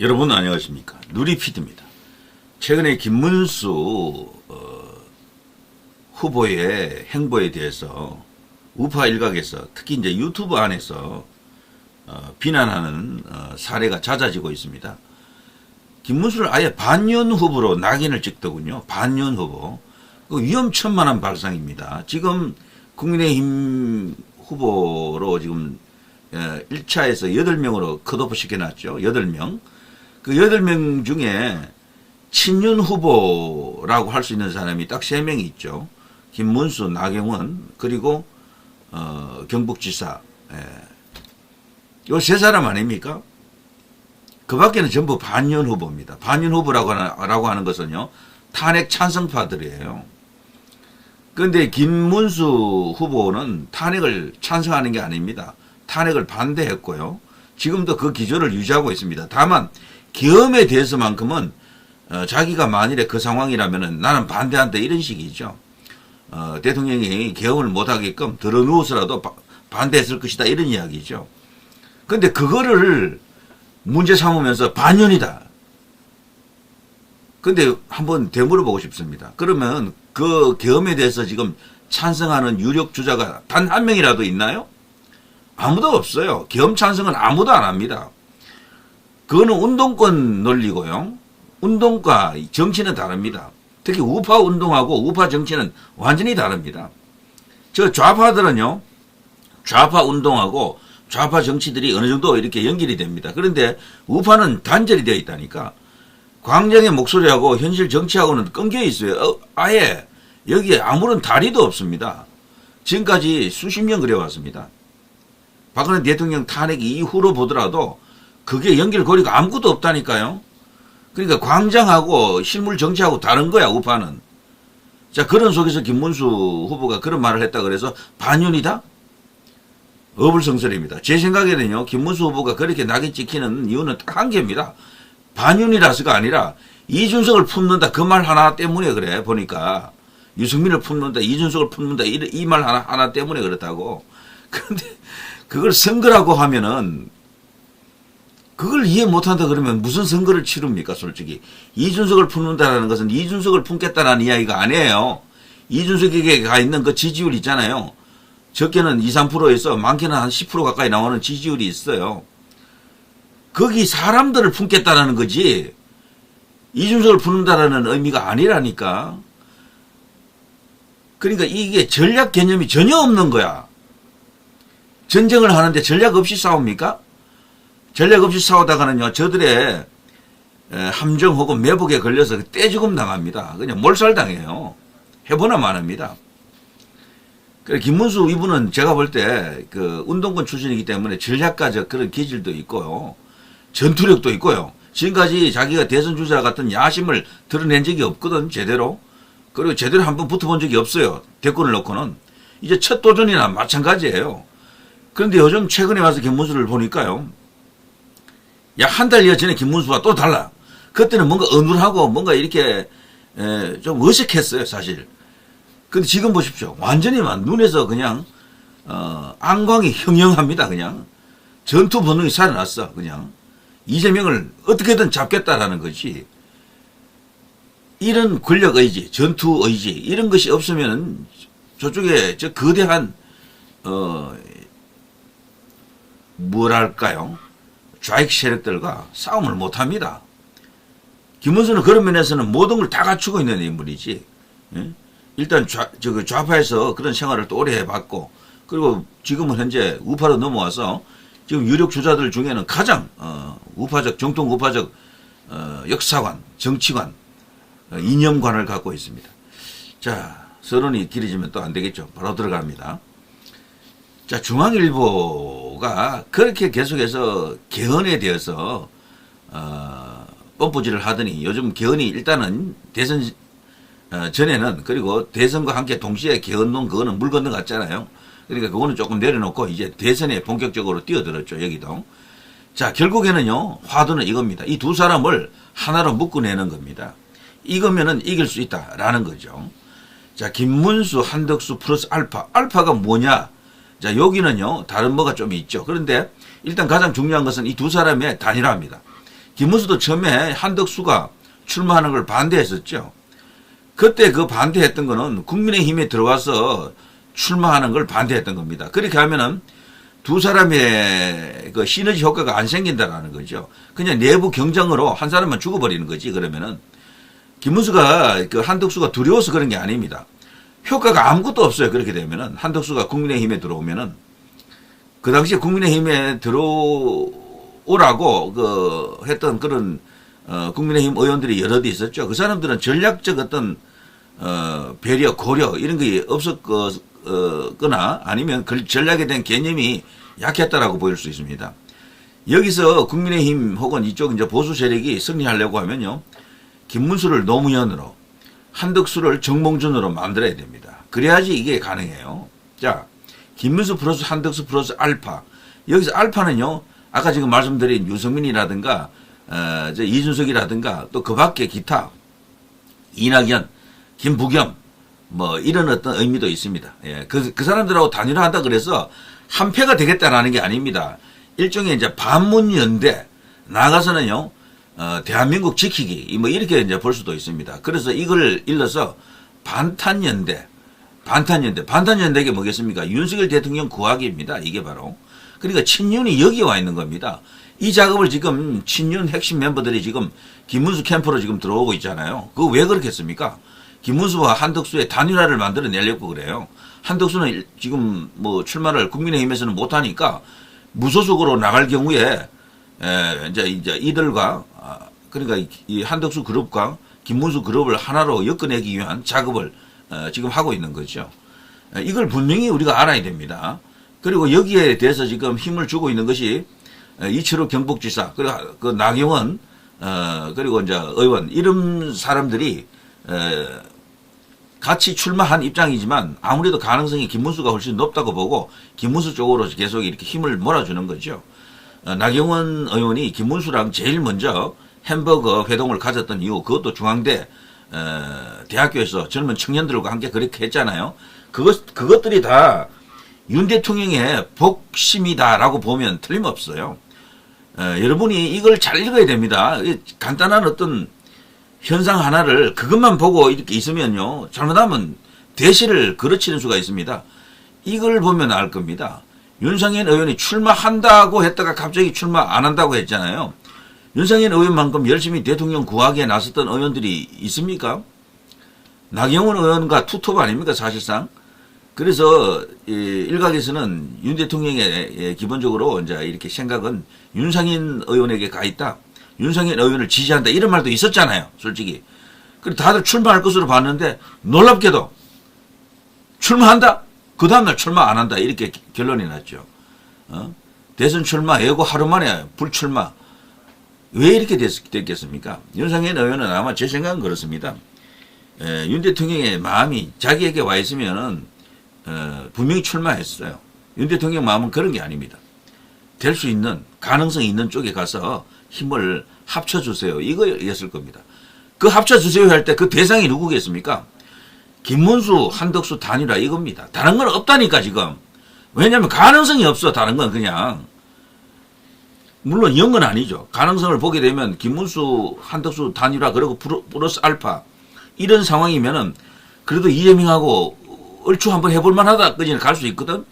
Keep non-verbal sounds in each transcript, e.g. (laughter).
여러분 안녕하십니까 누리피드입니다. 최근에 김문수 어, 후보의 행보에 대해서 우파 일각에서 특히 이제 유튜브 안에서 어, 비난하는 어, 사례가 잦아지고 있습니다. 김문수를 아예 반윤 후보로 낙인을 찍더군요. 반윤 후보. 그 위험천만한 발상입니다. 지금 국민의힘 후보로 지금 1차에서 8명으로 컷오프 시켜놨죠. 8명. 그 8명 중에 친윤 후보라고 할 수 있는 사람이 딱 3명이 있죠. 김문수, 나경원, 그리고 어, 경북지사. 요세 사람 아닙니까? 그 밖에는 전부 반윤 후보입니다. 반윤 후보라고 하는, 라고 하는 것은요, 탄핵 찬성파들이에요. 그런데 김문수 후보는 탄핵을 찬성하는 게 아닙니다. 탄핵을 반대했고요. 지금도 그 기조를 유지하고 있습니다. 다만, 계엄에 대해서만큼은, 어, 자기가 만일에 그 상황이라면은 나는 반대한다 이런 식이죠. 어, 대통령이 계엄을 못하게끔 들어 누워서라도 바- 반대했을 것이다 이런 이야기죠. 근데 그거를 문제 삼으면서 반년이다. 근데 한번 되물어 보고 싶습니다. 그러면 그 계엄에 대해서 지금 찬성하는 유력 주자가 단 한 명이라도 있나요? 아무도 없어요. 계엄 찬성은 아무도 안 합니다. 그거는 운동권 논리고요. 운동과 정치는 다릅니다. 특히 우파 운동하고 우파 정치는 완전히 다릅니다. 저 좌파들은요, 좌파 운동하고 좌파 정치들이 어느 정도 이렇게 연결이 됩니다. 그런데 우파는 단절이 되어 있다니까. 광장의 목소리하고 현실 정치하고는 끊겨 있어요. 어, 아예 여기에 아무런 다리도 없습니다. 지금까지 수십 년 그래왔습니다. 박근혜 대통령 탄핵 이후로 보더라도 그게 연결고리가 아무것도 없다니까요. 그러니까 광장하고 실물 정치하고 다른 거야, 우파는. 자, 그런 속에서 김문수 후보가 그런 말을 했다 그래서 반윤이다? 어불성설입니다. 제 생각에는요, 김문수 후보가 그렇게 낙인 찍히는 이유는 딱 한 개입니다. 반윤이라서가 아니라 이준석을 품는다 그 말 하나 때문에 그래, 보니까. 유승민을 품는다, 이준석을 품는다, 이 말 하나, 하나 때문에 그렇다고. (laughs) 근데 그걸 선거라고 하면은 그걸 이해 못한다 그러면 무슨 선거를 치릅니까, 솔직히. 이준석을 품는다라는 것은 이준석을 품겠다라는 이야기가 아니에요. 이준석에게 가 있는 그 지지율 있잖아요. 적게는 2, 3%에서 많게는 한 10% 가까이 나오는 지지율이 있어요. 거기 사람들을 품겠다라는 거지. 이준석을 품는다라는 의미가 아니라니까. 그러니까 이게 전략 개념이 전혀 없는 거야. 전쟁을 하는데 전략 없이 싸웁니까? 전략 없이 싸우다가는요, 저들의 에, 함정 혹은 매복에 걸려서 떼죽음 당합니다. 그냥 몰살당해요. 해보나 마납니다. 그래, 김문수 이분은 제가 볼 때 그 운동권 출신이기 때문에 전략가적 그런 기질도 있고요. 전투력도 있고요. 지금까지 자기가 대선 주자 같은 야심을 드러낸 적이 없거든, 제대로. 그리고 제대로 한번 붙어본 적이 없어요. 대권을 놓고는. 이제 첫 도전이나 마찬가지예요. 그런데 요즘 최근에 와서 김문수를 보니까요. 약 한 달여 전에 김문수와 또 달라. 그때는 뭔가 어눌하고 뭔가 이렇게 에, 좀 어색했어요, 사실. 근데 지금 보십시오. 완전히 막 눈에서 그냥 어, 안광이 형형합니다, 그냥. 전투 본능이 살아났어, 그냥. 이재명을 어떻게든 잡겠다라는 것이 이런 권력 의지, 전투 의지 이런 것이 없으면 저쪽에 저 거대한 어 뭐랄까요? 좌익 세력들과 싸움을 못 합니다. 김문수는 그런 면에서는 모든 걸 다 갖추고 있는 인물이지. 예? 일단 좌, 저그 좌파에서 그런 생활을 또 오래 해봤고, 그리고 지금은 현재 우파로 넘어와서 지금 유력 주자들 중에는 가장 어, 우파적 정통 우파적 어, 역사관, 정치관, 어, 이념관을 갖고 있습니다. 자, 서론이 길어지면 또 안 되겠죠. 바로 들어갑니다. 자, 중앙일보 가 그렇게 계속해서 개헌에 대해서 어, 뻔뿌질을 하더니 요즘 개헌이 일단은 대선 어, 전에는 그리고 대선과 함께 동시에 개헌론 그거는 물 건너 갔잖아요. 그러니까 그거는 조금 내려놓고 이제 대선에 본격적으로 뛰어들었죠. 여기도. 자, 결국에는요. 화두는 이겁니다. 이 두 사람을 하나로 묶어내는 겁니다. 이거면은 이길 수 있다라는 거죠. 자, 김문수, 한덕수 플러스 알파. 알파가 뭐냐? 자, 여기는요, 다른 뭐가 좀 있죠. 그런데 일단 가장 중요한 것은 이 두 사람의 단일화입니다. 김문수도 처음에 한덕수가 출마하는 걸 반대했었죠. 그때 그 반대했던 거는 국민의힘에 들어와서 출마하는 걸 반대했던 겁니다. 그렇게 하면은 두 사람의 그 시너지 효과가 안 생긴다라는 거죠. 그냥 내부 경쟁으로 한 사람만 죽어버리는 거지, 그러면은. 김문수가 그 한덕수가 두려워서 그런 게 아닙니다. 효과가 아무것도 없어요. 그렇게 되면은 한덕수가 국민의힘에 들어오면은 그 당시에 국민의힘에 들어오라고 그 했던 그런 어 국민의힘 의원들이 여럿 있었죠. 그 사람들은 전략적 어떤 어 배려 고려 이런 게 없었거나 아니면 그 전략에 대한 개념이 약했다라고 보일 수 있습니다. 여기서 국민의힘 혹은 이쪽 이제 보수 세력이 승리하려고 하면요. 김문수를 노무현으로 한덕수를 정몽준으로 만들어야 됩니다. 그래야지 이게 가능해요. 자, 김문수 플러스 한덕수 플러스 알파. 여기서 알파는요, 아까 지금 말씀드린 유승민이라든가, 어, 저 이준석이라든가, 또 그 밖에 기타, 이낙연, 김부겸, 뭐, 이런 어떤 의미도 있습니다. 예, 그, 그 사람들하고 단일화한다 그래서 한패가 되겠다라는 게 아닙니다. 일종의 이제 반문연대, 나가서는요, 어, 대한민국 지키기 뭐 이렇게 이제 볼 수도 있습니다. 그래서 이걸 일러서 반탄연대, 반탄연대, 반탄연대가 뭐겠습니까? 윤석열 대통령 구하기입니다. 이게 바로 그러니까 친윤이 여기 와 있는 겁니다. 이 작업을 지금 친윤 핵심 멤버들이 지금 김문수 캠프로 지금 들어오고 있잖아요. 그거 왜 그렇겠습니까? 김문수와 한덕수의 단일화를 만들어내려고 그래요. 한덕수는 지금 뭐 출마를 국민의힘에서는 못하니까 무소속으로 나갈 경우에 에, 이제 이제 이들과 아, 그러니까 이- 이 한덕수 그룹과 김문수 그룹을 하나로 엮어내기 위한 작업을 어, 지금 하고 있는 거죠. 에, 이걸 분명히 우리가 알아야 됩니다. 그리고 여기에 대해서 지금 힘을 주고 있는 것이 에, 이철호 경북지사 그리고 그 나경원 어, 그리고 이제 의원 이런 사람들이 에, 같이 출마한 입장이지만 아무래도 가능성이 김문수가 훨씬 높다고 보고 김문수 쪽으로 계속 이렇게 힘을 몰아주는 거죠. 어, 나경원 의원이 김문수랑 제일 먼저 햄버거 회동을 가졌던 이유 그것도 중앙대 어, 대학교에서 젊은 청년들과 함께 그렇게 했잖아요. 그것 그것들이 다 윤 대통령의 복심이다라고 보면 틀림없어요. 어, 여러분이 이걸 잘 읽어야 됩니다. 이 간단한 어떤 현상 하나를 그것만 보고 이렇게 있으면요. 잘못하면 대시를 걸어치는 수가 있습니다. 이걸 보면 알 겁니다. 윤상현 의원이 출마한다고 했다가 갑자기 출마 안 한다고 했잖아요. 윤상현 의원만큼 열심히 대통령 구하기에 나섰던 의원들이 있습니까? 나경원 의원과 투톱 아닙니까 사실상? 그래서 이 일각에서는 윤 대통령의 예, 기본적으로 이제 이렇게 생각은 윤상현 의원에게 가 있다. 윤상현 의원을 지지한다 이런 말도 있었잖아요. 솔직히. 그리고 다들 출마할 것으로 봤는데 놀랍게도 출마한다. 그 다음날 출마 안 한다 이렇게 결론이 났죠. 어? 대선 출마 예고 하루 만에 불출마 왜 이렇게 됐, 됐겠습니까? 윤상현 의원은 아마 제 생각은 그렇습니다. 에, 윤 대통령의 마음이 자기에게 와 있으면은 어, 분명히 출마했어요. 윤 대통령 마음은 그런 게 아닙니다. 될 수 있는 가능성이 있는 쪽에 가서 힘을 합쳐주세요. 이거였을 겁니다. 그 합쳐주세요 할 때 그 대상이 누구겠습니까? 김문수, 한덕수 단일화 이겁니다. 다른 건 없다니까 지금. 왜냐하면 가능성이 없어. 다른 건 그냥. 물론 영건 아니죠. 가능성을 보게 되면 김문수, 한덕수 단일화 그리고 플러스 알파 이런 상황이면은 그래도 이재명하고 얼추 한번 해볼 만하다 까지는 갈 수 있거든.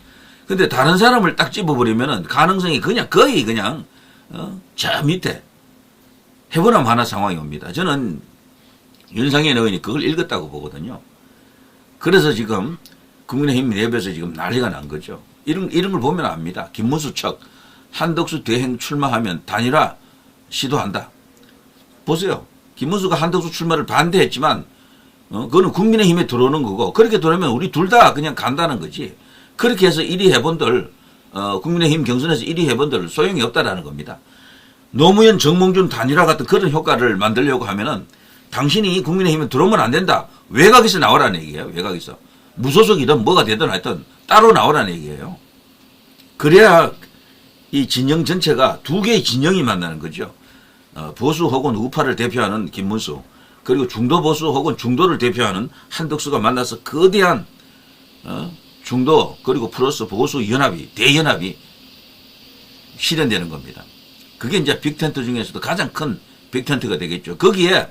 근데 다른 사람을 딱 집어버리면은 가능성이 그냥 거의 그냥 어? 저 밑에 해보나 마나 상황이 옵니다. 저는 윤상현 의원이 그걸 읽었다고 보거든요. 그래서 지금 국민의힘 내부에서 지금 난리가 난 거죠. 이런, 이런 걸 보면 압니다. 김문수 척 한덕수 대행 출마하면 단일화 시도한다. 보세요. 김문수가 한덕수 출마를 반대했지만 어, 그거는 국민의힘에 들어오는 거고 그렇게 들어오면 우리 둘 다 그냥 간다는 거지. 그렇게 해서 1위 해본들 어, 국민의힘 경선에서 1위 해본들 소용이 없다라는 겁니다. 노무현 정몽준 단일화 같은 그런 효과를 만들려고 하면은 당신이 국민의힘에 들어오면 안 된다. 외곽에서 나오라는 얘기예요. 외곽에서. 무소속이든 뭐가 되든 하여튼 따로 나오라는 얘기예요. 그래야 이 진영 전체가 두 개의 진영이 만나는 거죠. 어, 보수 혹은 우파를 대표하는 김문수 그리고 중도 보수 혹은 중도를 대표하는 한덕수가 만나서 거대한 어, 중도 그리고 플러스 보수 연합이 대연합이 실현되는 겁니다. 그게 이제 빅텐트 중에서도 가장 큰 빅텐트가 되겠죠. 거기에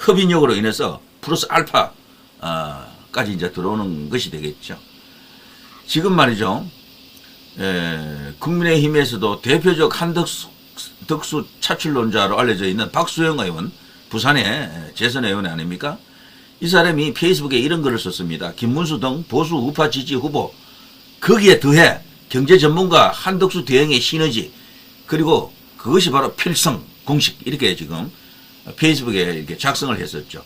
협인력으로 인해서 플러스 알파까지 이제 들어오는 것이 되겠죠. 지금 말이죠. 에, 국민의힘에서도 대표적 한덕수 덕수 차출론자로 알려져 있는 박수영 의원, 부산의 재선 의원 아닙니까? 이 사람이 페이스북에 이런 글을 썼습니다. 김문수 등 보수 우파 지지 후보, 거기에 더해 경제 전문가 한덕수 대응의 시너지, 그리고 그것이 바로 필성 공식, 이렇게 지금 페이스북에 이렇게 작성을 했었죠.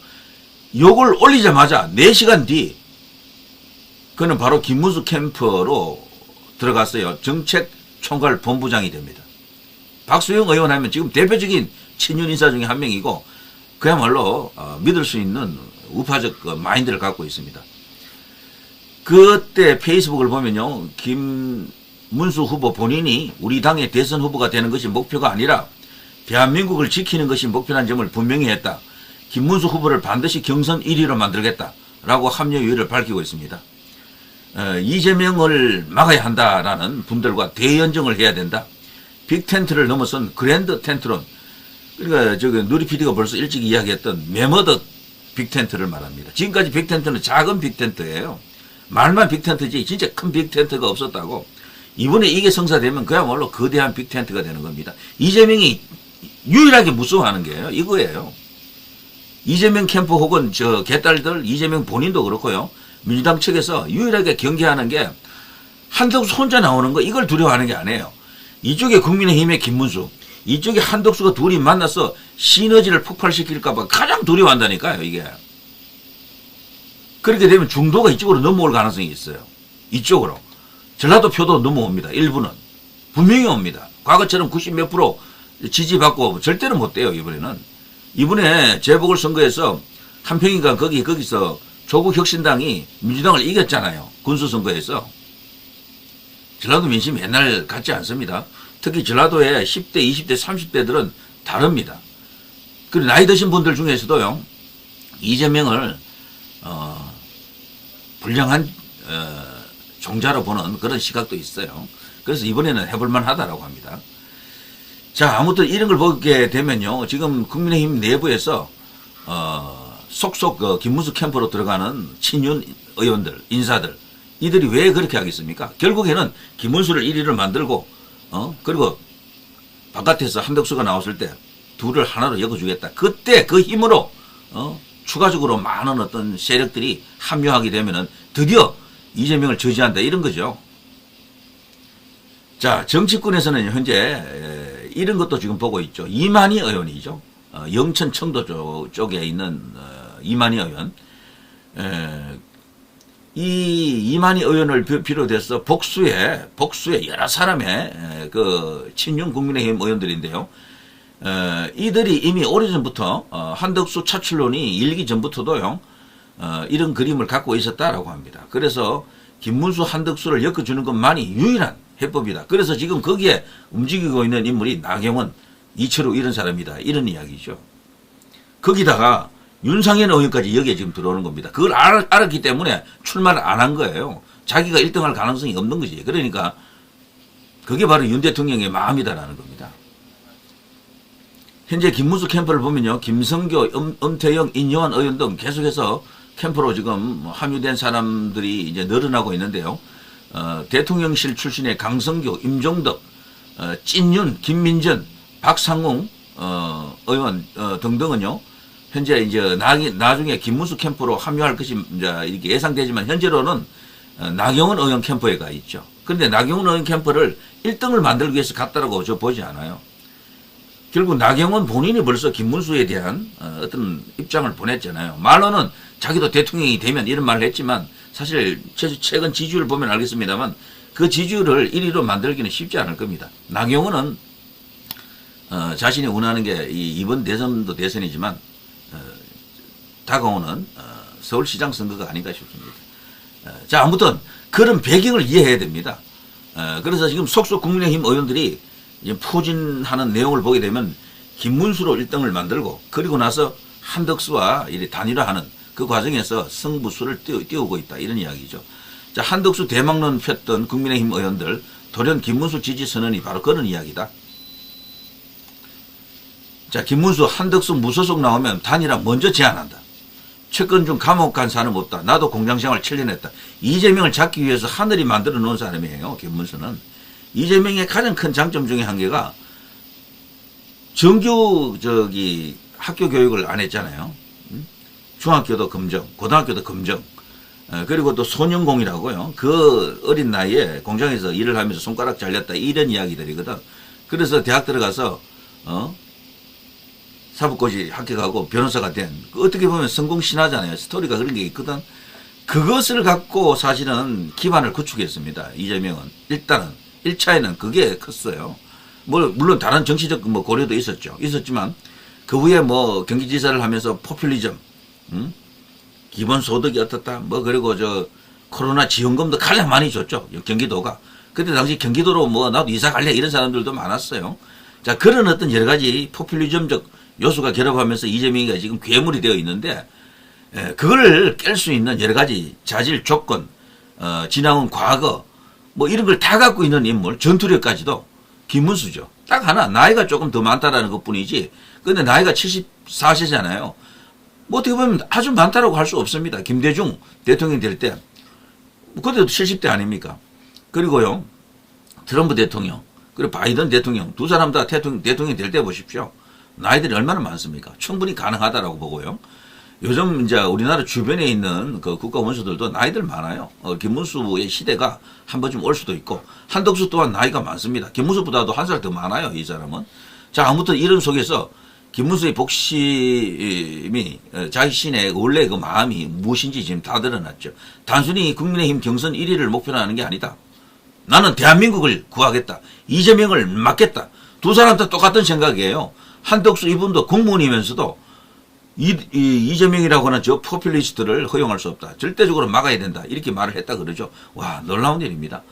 요걸 올리자마자 4시간 뒤, 그는 바로 김문수 캠프로 들어갔어요. 정책 총괄 본부장이 됩니다. 박수영 의원 하면 지금 대표적인 친윤 인사 중에 한 명이고 그야말로 어, 믿을 수 있는 우파적 그 마인드를 갖고 있습니다. 그때 페이스북을 보면요. 김문수 후보 본인이 우리 당의 대선 후보가 되는 것이 목표가 아니라 대한민국을 지키는 것이 목표라는 점을 분명히 했다. 김문수 후보를 반드시 경선 1위로 만들겠다라고 합류 유의를 밝히고 있습니다. 어, 이재명을 막아야 한다라는 분들과 대연정을 해야 된다. 빅 텐트를 넘어선 그랜드 텐트론. 그러니까 저기 누리 PD가 벌써 일찍 이야기했던 메머드 빅 텐트를 말합니다. 지금까지 빅 텐트는 작은 빅 텐트예요. 말만 빅 텐트지 진짜 큰 빅 텐트가 없었다고. 이번에 이게 성사되면 그야말로 거대한 빅 텐트가 되는 겁니다. 이재명이 유일하게 무서워하는 게요. 이거예요. 이재명 캠프 혹은 저 개딸들 이재명 본인도 그렇고요. 민주당 측에서 유일하게 경계하는 게 한덕수 혼자 나오는 거 이걸 두려워하는 게 아니에요. 이쪽에 국민의힘의 김문수, 이쪽에 한덕수가 둘이 만나서 시너지를 폭발시킬까 봐 가장 두려워한다니까요, 이게. 그렇게 되면 중도가 이쪽으로 넘어올 가능성이 있어요. 이쪽으로. 전라도 표도 넘어옵니다. 일부는. 분명히 옵니다. 과거처럼 90 몇 프로 지지받고 절대로 못 돼요, 이번에는. 이번에 재보궐선거에서 한평이가 거기, 거기서 조국혁신당이 민주당을 이겼잖아요. 군수선거에서. 전라도 민심이 옛날 같지 않습니다. 특히 전라도의 10대, 20대, 30대들은 다릅니다. 그리고 나이 드신 분들 중에서도요, 이재명을, 어, 불량한, 어, 종자로 보는 그런 시각도 있어요. 그래서 이번에는 해볼만 하다라고 합니다. 자, 아무튼 이런 걸 보게 되면요, 지금 국민의힘 내부에서, 어, 속속 그 김문수 캠프로 들어가는 친윤 의원들, 인사들, 이들이 왜 그렇게 하겠습니까? 결국에는 김문수를 1위를 만들고, 어, 그리고 바깥에서 한덕수가 나왔을 때 둘을 하나로 엮어주겠다. 그때 그 힘으로, 어, 추가적으로 많은 어떤 세력들이 합류하게 되면은 드디어 이재명을 저지한다. 이런 거죠. 자, 정치권에서는 현재 에, 이런 것도 지금 보고 있죠. 이만희 의원이죠. 어, 영천 청도 쪽, 쪽에 있는 어, 이만희 의원. 에, 이 이만희 의원을 비- 비롯해서 복수의 복수의 여러 사람의 에, 그 친윤 국민의힘 의원들인데요. 에, 이들이 이미 오래전부터 어, 한덕수 차출론이 일기 전부터도요. 어, 이런 그림을 갖고 있었다라고 합니다. 그래서 김문수 한덕수를 엮어주는 것만이 유일한 해법이다. 그래서 지금 거기에 움직이고 있는 인물이 나경원, 이철우 이런 사람이다. 이런 이야기죠. 거기다가 윤상현 의원까지 여기에 지금 들어오는 겁니다. 그걸 알, 알았기 때문에 출마를 안 한 거예요. 자기가 1등할 가능성이 없는 거지. 그러니까 그게 바로 윤 대통령의 마음이다라는 겁니다. 현재 김문수 캠프를 보면요. 김성교, 음, 음태영, 인요한 의원 등 계속해서 캠프로 지금 합류된 사람들이 이제 늘어나고 있는데요. 어, 대통령실 출신의 강성교, 임종덕, 어, 찐윤, 김민전, 박상웅 어, 의원 어, 등등은요. 현재 이제 나, 나중에 김문수 캠프로 합류할 것이 이렇게 예상되지만 현재로는 어, 나경원 의원 캠프에 가 있죠. 그런데 나경원 의원 캠프를 1등을 만들기 위해서 갔다라고 저 보지 않아요. 결국 나경원 본인이 벌써 김문수에 대한 어, 어떤 입장을 보냈잖아요. 말로는 자기도 대통령이 되면 이런 말을 했지만 사실 최- 최근 지지율을 보면 알겠습니다만 그 지지율을 1위로 만들기는 쉽지 않을 겁니다. 나경원은 어, 자신이 원하는 게 이, 이번 대선도 대선이지만 어, 다가오는 어, 서울시장 선거가 아닌가 싶습니다. 어, 자 아무튼 그런 배경을 이해해야 됩니다. 어, 그래서 지금 속속 국민의힘 의원들이 포진하는 내용을 보게 되면 김문수로 1등을 만들고 그리고 나서 한덕수와 단일화하는 그 과정에서 승부수를 띄우, 띄우 고 있다 이런 이야기죠. 자 한덕수 대망론 폈던 국민의힘 의원들 돌연 김문수 지지 선언이 바로 그런 이야기다. 자, 김문수, 한덕수 무소속 나오면 단일화 먼저 제안한다. 채권 중 감옥 간 사람 없다. 나도 공장생활 7년 했다. 이재명을 잡기 위해서 하늘이 만들어 놓은 사람이에요. 김문수는. 이재명의 가장 큰 장점 중에 한 개가 정규 저기 학교 교육을 안 했잖아요. 음? 중학교도 검정, 고등학교도 검정. 어, 그리고 또 소년공이라고요. 그 어린 나이에 공장에서 일을 하면서 손가락 잘렸다 이런 이야기들이거든. 그래서 대학 들어가서 어 사법고시 합격하고 변호사가 된그 어떻게 보면 성공 신화잖아요. 스토리가 그런 게 있거든. 그것을 갖고 사실은 기반을 구축했습니다. 이재명은 일단은 1차에는 그게 컸어요. 뭐 물론 다른 정치적 뭐 고려도 있었죠. 있었지만 그 후에 뭐 경기지사를 하면서 포퓰리즘, 음? 기본소득이 어떻다, 뭐 그리고 저 코로나 지원금도 가장 많이 줬죠. 경기도가. 그때 당시 경기도로 뭐 나도 이사 갈래 이런 사람들도 많았어요. 자 그런 어떤 여러 가지 포퓰리즘적 요소가 결합하면서 이재명이가 지금 괴물이 되어 있는데 에, 그걸 깰 수 있는 여러 가지 자질 조건, 어, 지나온 과거 뭐 이런 걸 다 갖고 있는 인물 전투력까지도 김문수죠. 딱 하나 나이가 조금 더 많다라는 것뿐이지. 근데 나이가 74세잖아요. 뭐 어떻게 보면 아주 많다라고 할 수 없습니다. 김대중 대통령 될 때. 그때도 70대 아닙니까? 그리고요. 트럼프 대통령, 그리고 바이든 대통령 두 사람 다 대통령, 대통령이 될때 보십시오. 나이들이 얼마나 많습니까? 충분히 가능하다라고 보고요. 요즘 이제 우리나라 주변에 있는 그 국가 원수들도 나이들 많아요. 어, 김문수의 시대가 한 번쯤 올 수도 있고 한덕수 또한 나이가 많습니다. 김문수보다도 한 살 더 많아요. 이 사람은. 자 아무튼 이런 속에서 김문수의 복심이 어, 자신의 원래 그 마음이 무엇인지 지금 다 드러났죠. 단순히 국민의힘 경선 1위를 목표로 하는 게 아니다. 나는 대한민국을 구하겠다. 이재명을 막겠다. 두 사람 다 똑같은 생각이에요. 한덕수 이분도 공무원이면서도 이, 이, 이재명이라고 하는 저 포퓰리스트를 허용할 수 없다. 절대적으로 막아야 된다. 이렇게 말을 했다 그러죠. 와, 놀라운 일입니다.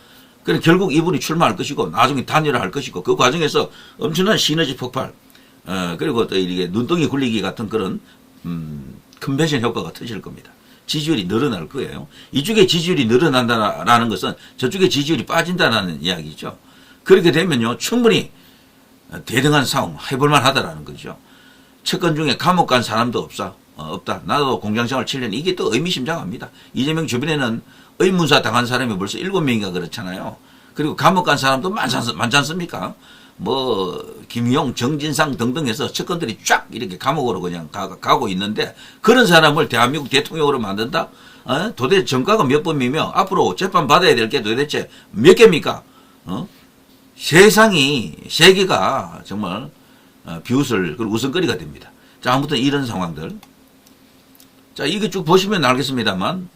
그래 결국 이분이 출마할 것이고 나중에 단일화할 것이고 그 과정에서 엄청난 시너지 폭발 어, 그리고 또 이게 눈덩이 굴리기 같은 그런 음, 컨벤션 효과가 터질 겁니다. 지지율이 늘어날 거예요. 이쪽에 지지율이 늘어난다라는 것은 저쪽에 지지율이 빠진다는 이야기죠. 그렇게 되면요 충분히 대등한 싸움 해볼만 하다라는 거죠. 채권 중에 감옥 간 사람도 없어. 어, 없다. 나도 공장생활 7년. 이게 또 의미심장합니다. 이재명 주변에는 의문사 당한 사람이 벌써 7명인가 그렇잖아요. 그리고 감옥 간 사람도 많지, 않, 많지 않습니까? 뭐, 김용, 정진상 등등 해서 채권들이 쫙 이렇게 감옥으로 그냥 가, 가고 있는데 그런 사람을 대한민국 대통령으로 만든다? 어? 도대체 정가가 몇 범이며 앞으로 재판 받아야 될 게 도대체 몇 개입니까? 어? 세상이, 세계가 정말 어, 비웃을 그리고 웃음거리가 됩니다. 자, 아무튼 이런 상황들. 자, 이게 쭉 보시면 알겠습니다만,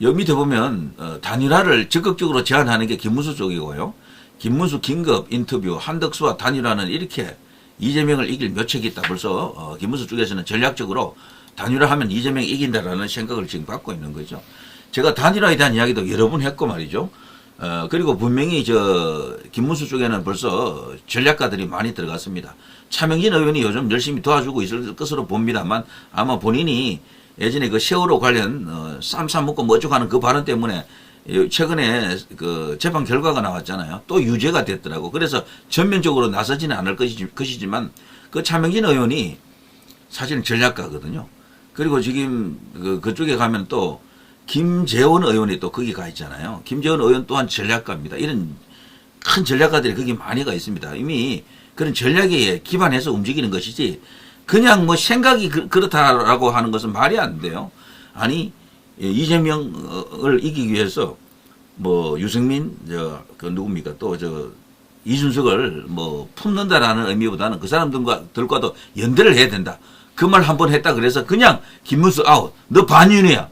여기 밑에 보면, 어, 단일화를 적극적으로 제안하는 게 김문수 쪽이고요. 김문수 긴급 인터뷰, 한덕수와 단일화는 이렇게 이재명을 이길 묘책이 있다. 벌써, 어, 김문수 쪽에서는 전략적으로 단일화하면 이재명이 이긴다라는 생각을 지금 갖고 있는 거죠. 제가 단일화에 대한 이야기도 여러 번 했고 말이죠. 어, 그리고 분명히 저, 김문수 쪽에는 벌써 전략가들이 많이 들어갔습니다. 차명진 의원이 요즘 열심히 도와주고 있을 것으로 봅니다만 아마 본인이 예전에 그 세월호 관련, 어, 쌈싸 먹고 뭐 어쩌고 하는 그 발언 때문에 최근에 그 재판 결과가 나왔잖아요. 또 유죄가 됐더라고. 그래서 전면적으로 나서지는 않을 것이지, 것이지만 그 차명진 의원이 사실은 전략가거든요. 그리고 지금 그, 그쪽에 가면 또 김재원 의원이 또 거기 가 있잖아요. 김재원 의원 또한 전략가입니다. 이런 큰 전략가들이 거기 많이 가 있습니다. 이미 그런 전략에 기반해서 움직이는 것이지 그냥 뭐 생각이 그, 그렇다라고 하는 것은 말이 안 돼요. 아니 이재명을 이기기 위해서 뭐 유승민 저그 누굽니까 또 저 이준석을 뭐 품는다라는 의미보다는 그 사람들과 들과도 연대를 해야 된다. 그 말 한 번 했다 그래서 그냥 김문수 아웃 너 반윤이야.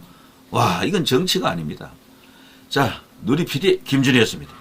와 이건 정치가 아닙니다. 자 누리 PD 김준이었습니다.